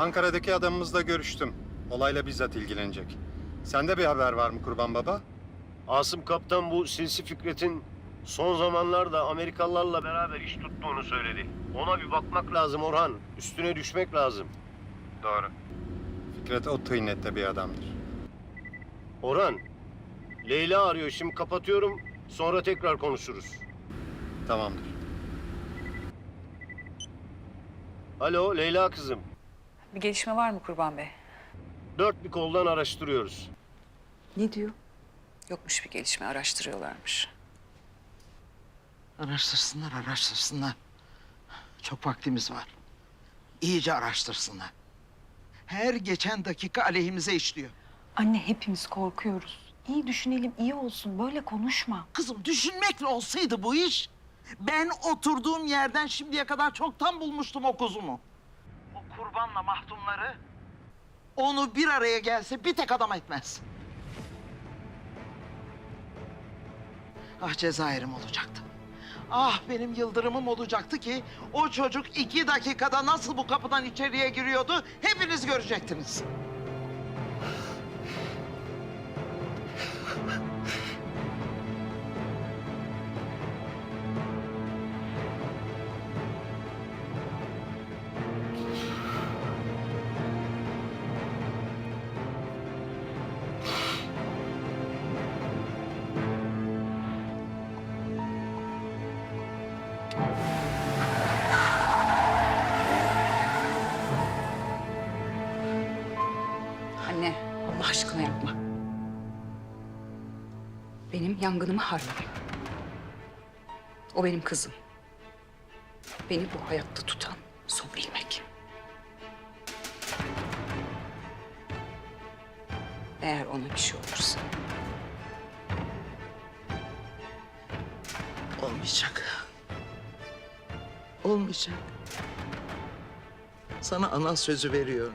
Ankara'daki adamımızla görüştüm. Olayla bizzat ilgilenecek. Sende bir haber var mı Kurban Baba? Asım Kaptan bu Sinsi Fikret'in son zamanlarda Amerikalılarla beraber iş tuttuğunu söyledi. Ona bir bakmak lazım Orhan. Üstüne düşmek lazım. Doğru. Fikret o tıynette bir adamdır. Orhan, Leyla arıyor. Şimdi kapatıyorum. Sonra tekrar konuşuruz. Tamamdır. Alo Leyla kızım. Bir gelişme var mı Kurban Bey? Dört bir koldan araştırıyoruz. Ne diyor? Yokmuş bir gelişme araştırıyorlarmış. Araştırsınlar, araştırsınlar. Çok vaktimiz var. İyice araştırsınlar. Her geçen dakika aleyhimize işliyor. Anne hepimiz korkuyoruz. İyi düşünelim, iyi olsun. Böyle konuşma. Kızım düşünmekle olsaydı bu iş... ...ben oturduğum yerden şimdiye kadar çoktan bulmuştum o kuzumu. Kurbanla mahtumları... ...onu bir araya gelse bir tek adam etmez. Ah Cezayir'im olacaktı. Ah benim yıldırımım olacaktı ki... ...o çocuk iki dakikada nasıl bu kapıdan içeriye giriyordu... ...hepiniz görecektiniz. Anne, Allah aşkına yapma. Benim yangınımı harbi. O benim kızım. Beni bu hayatta tutan son ilmek. Eğer ona bir şey olursa Olmayacak. Olmayacak. Sana ana sözü veriyorum.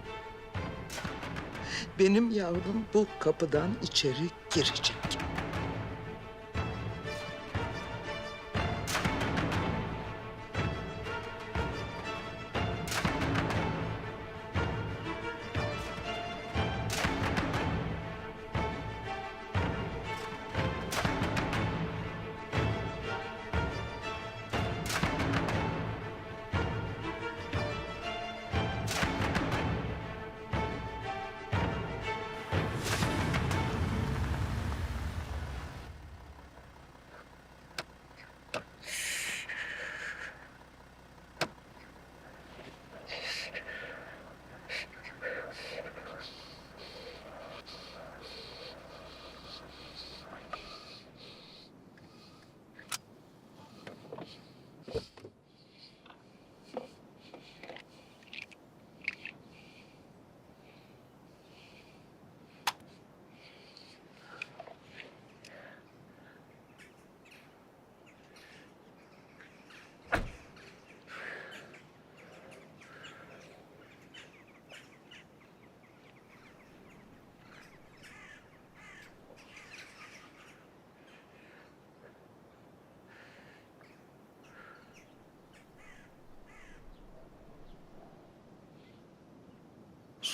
Benim yavrum bu kapıdan içeri girecek.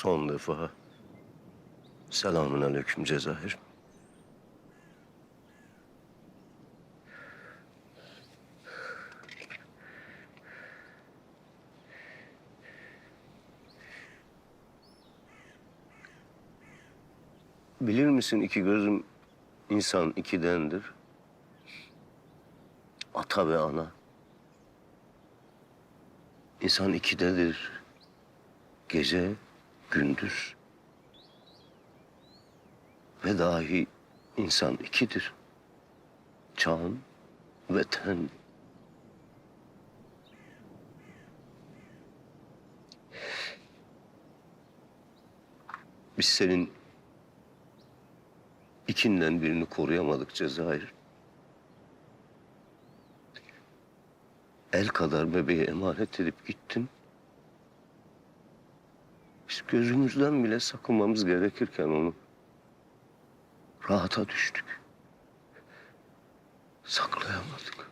Son defa. Selamun aleyküm Cezayir. Bilir misin iki gözüm insan ikidendir. Ata ve ana. İnsan ikidedir. Gece, gündüz. Ve dahi insan ikidir. Can ve ten. Biz senin ikinden birini koruyamadık Cezayir. El kadar bebeği emanet edip gittin. Biz gözümüzden bile sakınmamız gerekirken onu rahata düştük. Saklayamadık.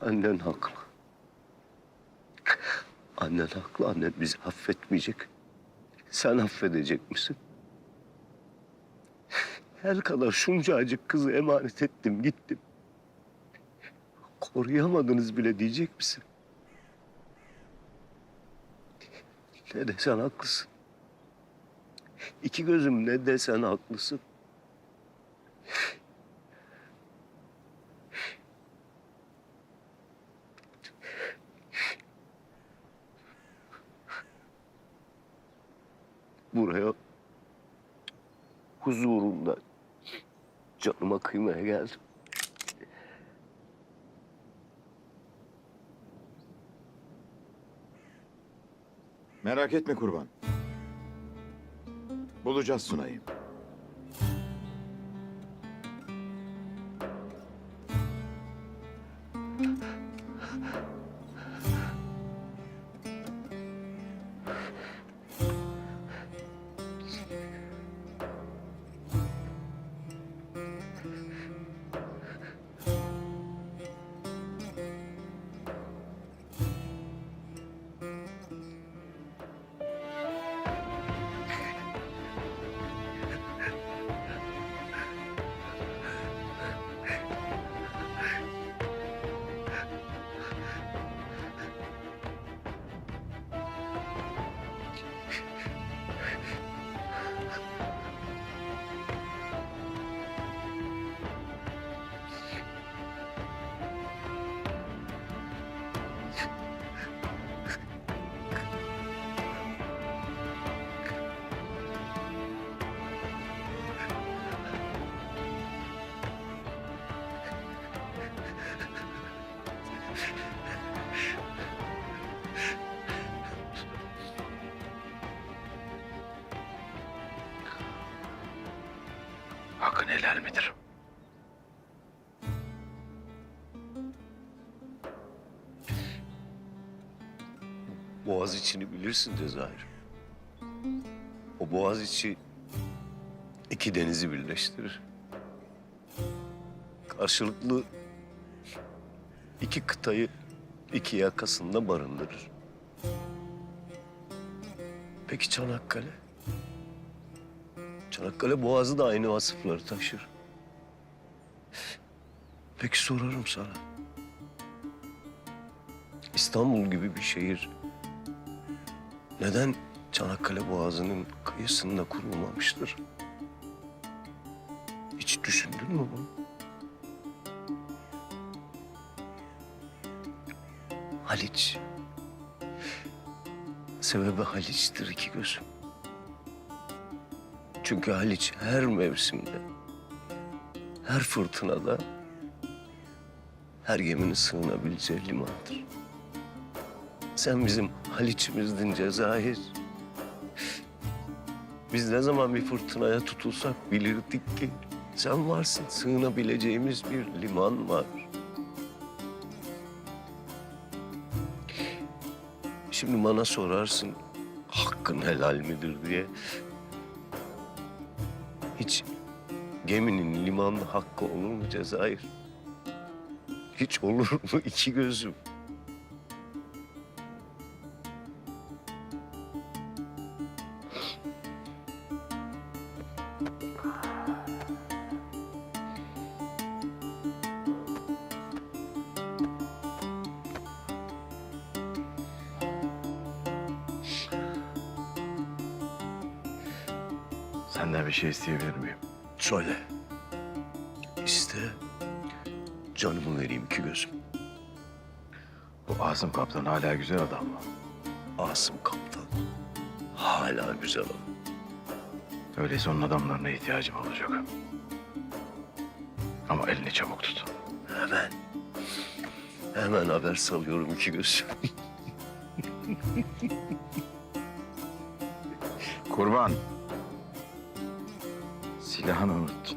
Annen haklı. Annen haklı. Annen bizi affetmeyecek. Sen affedecek misin? Her kadar şuncacık kızı emanet ettim gittim. Koruyamadınız bile diyecek misin? Ne desen haklısın. İki gözüm ne desen haklısın. Buraya huzurunda canıma kıymaya geldim. Merak etme kurban. Bulacağız Sunay'ı. Midir? Boğaz içini bilirsin Cezayir. O boğaz içi iki denizi birleştirir. Karşılıklı iki kıtayı iki yakasında barındırır. Peki Çanakkale? Çanakkale boğazı da aynı vasıfları taşır. Peki sorarım sana. İstanbul gibi bir şehir neden Çanakkale Boğazı'nın kıyısında kurulmamıştır? Hiç düşündün mü bunu? Haliç. Sebebi Haliç'tir iki gözüm. Çünkü Haliç her mevsimde, her fırtınada, her geminin sığınabileceği limandır. Sen bizim Haliç'imizdin Cezayir. Biz ne zaman bir fırtınaya tutulsak bilirdik ki sen varsın, sığınabileceğimiz bir liman var. Şimdi bana sorarsın hakkın helal midir diye. Hiç geminin limanda hakkı olur mu Cezayir? Hiç olur mu iki gözüm? Senden bir şey isteyebilir miyim? Söyle. Canımı vereyim iki gözüm. Bu Asım Kaptan hala güzel adam mı? Asım Kaptan. Hala güzel adam. Öyleyse onun adamlarına ihtiyacım olacak. Ama elini çabuk tut. Hemen. Hemen haber salıyorum iki gözüm. Kurban. Silahını unut.